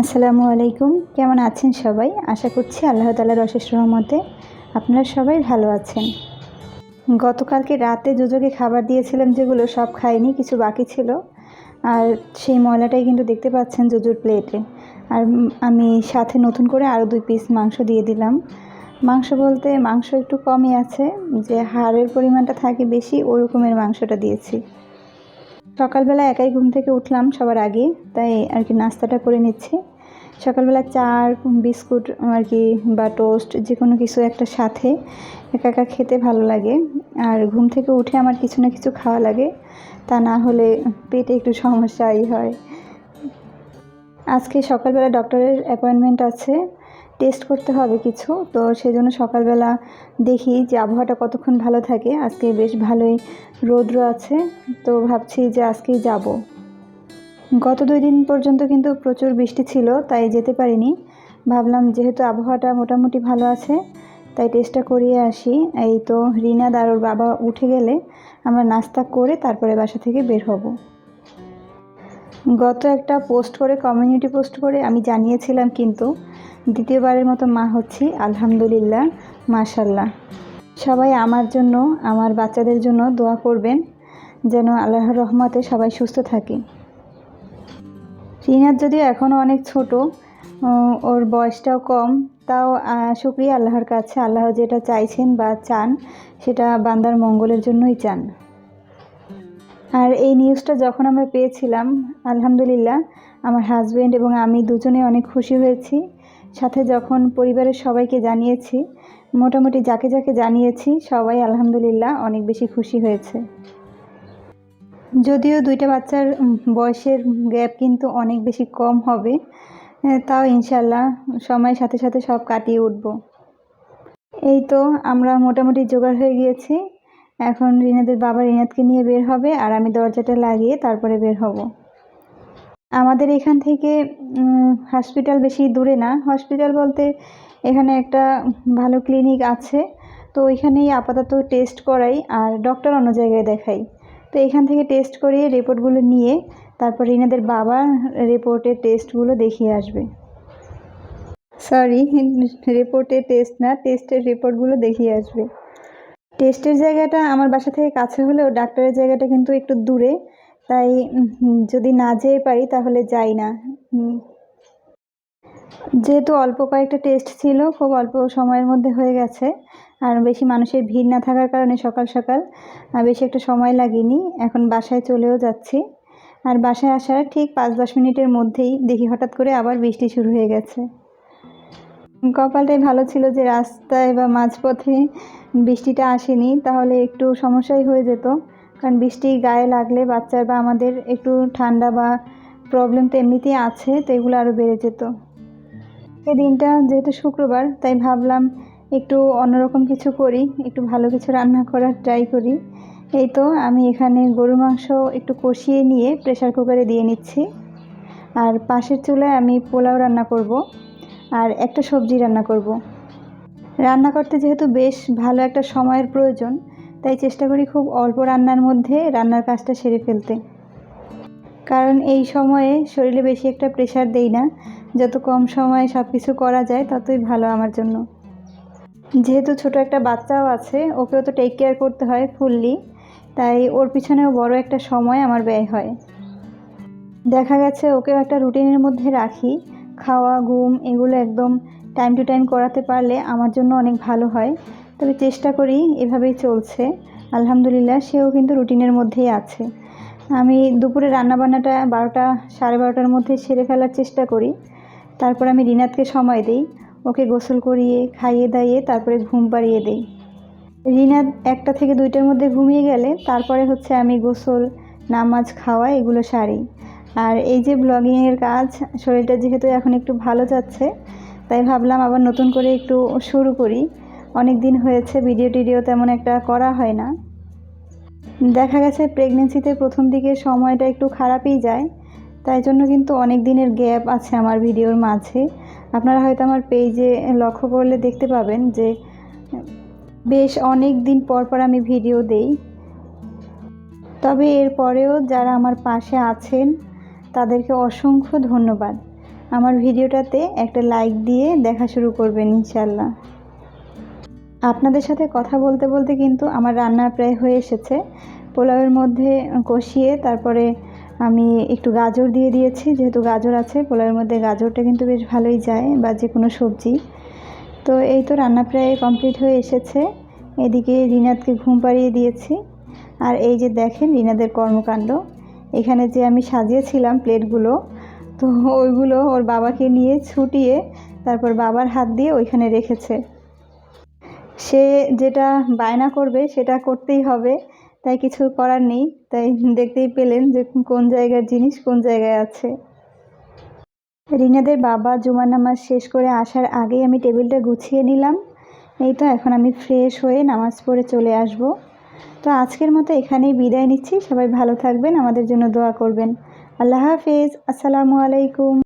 আসসালামু আলাইকুম। কেমন আছেন সবাই? আশা করছি আল্লাহ তালার অশেষ রহমতে আপনারা সবাই ভালো আছেন। গতকালকে রাতে যোজকে খাবার দিয়েছিলাম যেগুলো সব খাইনি, কিছু বাকি ছিল। আর সেই ময়লাটাই কিন্তু দেখতে পাচ্ছেন জুজুর প্লেটে। আর আমি সাথে নতুন করে আরও দুই পিস মাংস দিয়ে দিলাম। মাংস বলতে মাংস একটু কমই আছে, যে হাড়ের পরিমাণটা থাকে বেশি, ওরকমের মাংসটা দিয়েছি। সকালবেলা একাই ঘুম থেকে উঠলাম সবার আগে, তাই আর কি নাস্তাটা করে নিচ্ছি। সকালবেলা চা আর বিস্কুট আর কি বা টোস্ট যে কোনো কিছু একটা সাথে একা একা খেতে ভালো লাগে। আর ঘুম থেকে উঠে আমার কিছু না কিছু খাওয়া লাগে, তা না হলে পেটে একটু সমস্যাই হয়। আজকে সকালবেলা ডক্টরের অ্যাপয়েন্টমেন্ট আছে, টেস্ট করতে হবে কিছু, তো সেই জন্য সকালবেলা দেখি যে আবহাওয়াটা কতক্ষণ ভালো থাকে। আজকে বেশ ভালোই রৌদ্র আছে, তো ভাবছি যে আজকেই যাব। গত দুই দিন পর্যন্ত কিন্তু প্রচুর বৃষ্টি ছিল, তাই যেতে পারিনি। ভাবলাম যেহেতু আবহাওয়াটা মোটামুটি ভালো আছে, তাই টেস্টটা করিয়ে আসি। এই তো রিনা আর ওর বাবা উঠে গেলে আমরা নাস্তা করে তারপরে বাসা থেকে বের হব। গত একটা পোস্ট করে কমিউনিটি পোস্ট করে আমি জানিয়েছিলাম কিন্তু দ্বিতীয়বারের মতো মা হচ্ছি, আলহামদুলিল্লাহ মাশাল্লাহ সবাই আমার জন্য, আমার বাচ্চাদের জন্য দোয়া করবেন, যেন আল্লাহর রহমতে সবাই সুস্থ থাকি। রিনার যদিও এখনও অনেক ছোট ওর বয়সটাও কম, তাও শুক্রিয়া আল্লাহর কাছে। আল্লাহ যেটা চাইছেন বা চান, সেটা বান্দার মঙ্গলের জন্যই চান। আর এই নিউজটা যখন আমরা পেয়েছিলাম, আলহামদুলিল্লাহ, আমার হাজব্যান্ড এবং আমি দুজনে অনেক খুশি হয়েছি। সাথে যখন পরিবারের সবাইকে জানিয়েছি, মোটামুটি যাকে যাকে জানিয়েছি, সবাই আলহামদুলিল্লাহ অনেক বেশি খুশি হয়েছে। যদিও দুইটা বাচ্চার বয়সের গ্যাপ কিন্তু অনেক বেশি কম হবে তাও ইনশাল্লাহ সময়ের সাথে সাথে সব কাটিয়ে উঠব। এই তো আমরা মোটামুটি জোগাড় হয়ে গিয়েছি। এখন রিনাদের বাবা রিনাদকে নিয়ে বের হবে আর আমি দরজাটা লাগিয়ে তারপরে বের হব। আমাদের এখান থেকে হসপিটাল বেশি দূরে না। হসপিটাল বলতে এখানে একটা ভালো ক্লিনিক আছে। তো ওইখানেই আপাতত টেস্ট করাই আর ডক্টর অন্য জায়গায় দেখাই। তো এখান থেকে টেস্ট করিয়ে রিপোর্টগুলো নিয়ে তারপর রিনাদের বাবা রিপোর্টের টেস্টগুলো দেখিয়ে আসবে। সরি রিপোর্টের টেস্ট না টেস্টের রিপোর্টগুলো দেখিয়ে আসবে। টেস্টের জায়গাটা আমার বাসা থেকে কাছে হলেও ডাক্তারের জায়গাটা কিন্তু একটু দূরে, তাই যদি না যেয়ে পারি তাহলে যাই না। যেহেতু অল্প কয়েকটা টেস্ট ছিল, খুব অল্প সময়ের মধ্যে হয়ে গেছে। আর বেশি মানুষের ভিড় না থাকার কারণে সকাল সকাল বেশি একটা সময় লাগেনি। এখন বাসায় চলেও যাচ্ছি। আর বাসায় আসার ঠিক পাঁচ দশ মিনিটের মধ্যেই দেখি হঠাৎ করে আবার বৃষ্টি শুরু হয়ে গেছে। কপালটাই ভালো ছিল যে রাস্তায় বা মাঝপথে বৃষ্টিটা আসেনি, তাহলে একটু সমস্যাই হয়ে যেত। কারণ বৃষ্টি গায়ে লাগলে বাচ্চার বা আমাদের একটু ঠান্ডা বা প্রবলেম তো এমনিতেই আছে, তো এগুলো আরও বেড়ে যেত। এই দিনটা যেহেতু শুক্রবার, তাই ভাবলাম একটু অন্যরকম কিছু করি, একটু ভালো কিছু রান্না করার ট্রাই করি। এই তো আমি এখানে গরুর মাংস একটু কষিয়ে নিয়ে প্রেশার কুকারে দিয়ে নিচ্ছি। আর পাশের চুলায় আমি পোলাও রান্না করব আর একটা সবজি রান্না করব। রান্না করতে যেহেতু বেশ ভালো একটা সময়ের প্রয়োজন, তাই চেষ্টা করি খুব অল্প রান্নার মধ্যে রান্নার কাজটা সেরে ফেলতে। কারণ এই সময়ে শরীরে বেশি একটা প্রেশার দেই না যত কম সময়ে সব কিছু করা যায়, ততই ভালো আমার জন্য। যেহেতু ছোট একটা বাচ্চাও আছে, ওকেও তো টেক কেয়ার করতে হয় ফুললি তাই ওর পিছনেও বড় একটা সময় আমার ব্যয় হয়। দেখা গেছে ওকেও একটা রুটিনের মধ্যে রাখি। খাওয়া, ঘুম, এগুলো একদম টাইম টু টাইম করাতে পারলে আমার জন্য অনেক ভালো হয়। তবে চেষ্টা করি এভাবেই চলছে। আলহামদুলিল্লাহ সেও কিন্তু রুটিনের মধ্যেই আছে। আমি দুপুরে রান্নাবান্নাটা বারোটা, সাড়ে বারোটার মধ্যে সেরে ফেলার চেষ্টা করি। তারপর আমি রিনাতকে সময় দিই, ওকে গোসল করিয়ে, খাইয়ে দাইয়ে তারপরে ঘুম পাড়িয়ে দিই। রিনাদ একটা থেকে দুইটার মধ্যে ঘুমিয়ে গেলে তারপরে হচ্ছে আমি গোসল, নামাজ, খাওয়া এগুলো সারি। আর এই যে ব্লগিংয়ের কাজ, শরীরটা যেহেতু এখন একটু ভালো যাচ্ছে, তাই ভাবলাম আবার নতুন করে একটু শুরু করি। অনেক দিন হয়েছে, ভিডিও টিডিও তেমন একটা করা হয় না। দেখা গেছে প্রেগনেন্সিতে প্রথম দিকে সময়টা একটু খারাপই যায় তাই জন্য কিন্তু অনেক দিনের গ্যাপ আছে আমার ভিডিওর মাঝে। আপনারা হয়তো আমার পেজে লক্ষ্য করলে দেখতে পাবেন যে বেশ অনেক দিন পর পর আমি ভিডিও দেই। তবে এরপরেও যারা আমার পাশে আছেন, তাদেরকে অসংখ্য ধন্যবাদ। আমার ভিডিওটাতে একটা লাইক দিয়ে দেখা শুরু করবেন ইনশাল্লাহ আপনাদের সাথে কথা বলতে বলতে কিন্তু আমার রান্না প্রায় হয়ে এসেছে। পোলাওয়ের মধ্যে কষিয়ে তারপরে আমি একটু গাজর দিয়ে দিয়েছি, যেহেতু গাজর আছে, পোলাওয়ের মধ্যে গাজরটা কিন্তু বেশ ভালোই যায়, বা যে কোনো সবজি। তো এই তো রান্না প্রায় কমপ্লিট হয়ে এসেছে। এদিকে রিনাদকে ঘুম পাড়িয়ে দিয়েছি। আর এই যে দেখেন রিনাদের কর্মকাণ্ড, এখানে যে আমি সাজিয়েছিলাম প্লেটগুলো, তো ওইগুলো ওর বাবাকে নিয়ে ছুটিয়ে তারপর বাবার হাত দিয়ে ওইখানে রেখেছে। সে যেটা বায়না করবে সেটা করতেই হবে। তাই কিছু করার নেই। তাই দেখতেই পেলেন যে কোন জায়গার জিনিস কোন জায়গায় আছে। রিনাদের বাবা জুমার নামাজ শেষ করে আসার আগেই আমি টেবিলটা গুছিয়ে নিলাম। এই তো এখন আমি ফ্রেশ হয়ে নামাজ পড়ে চলে আসব। তো আজকের মতো এখানেই বিদায় নিচ্ছি। সবাই ভালো থাকবেন, আমাদের জন্য দোয়া করবেন। আল্লাহ হাফেজ। আসসালামু আলাইকুম।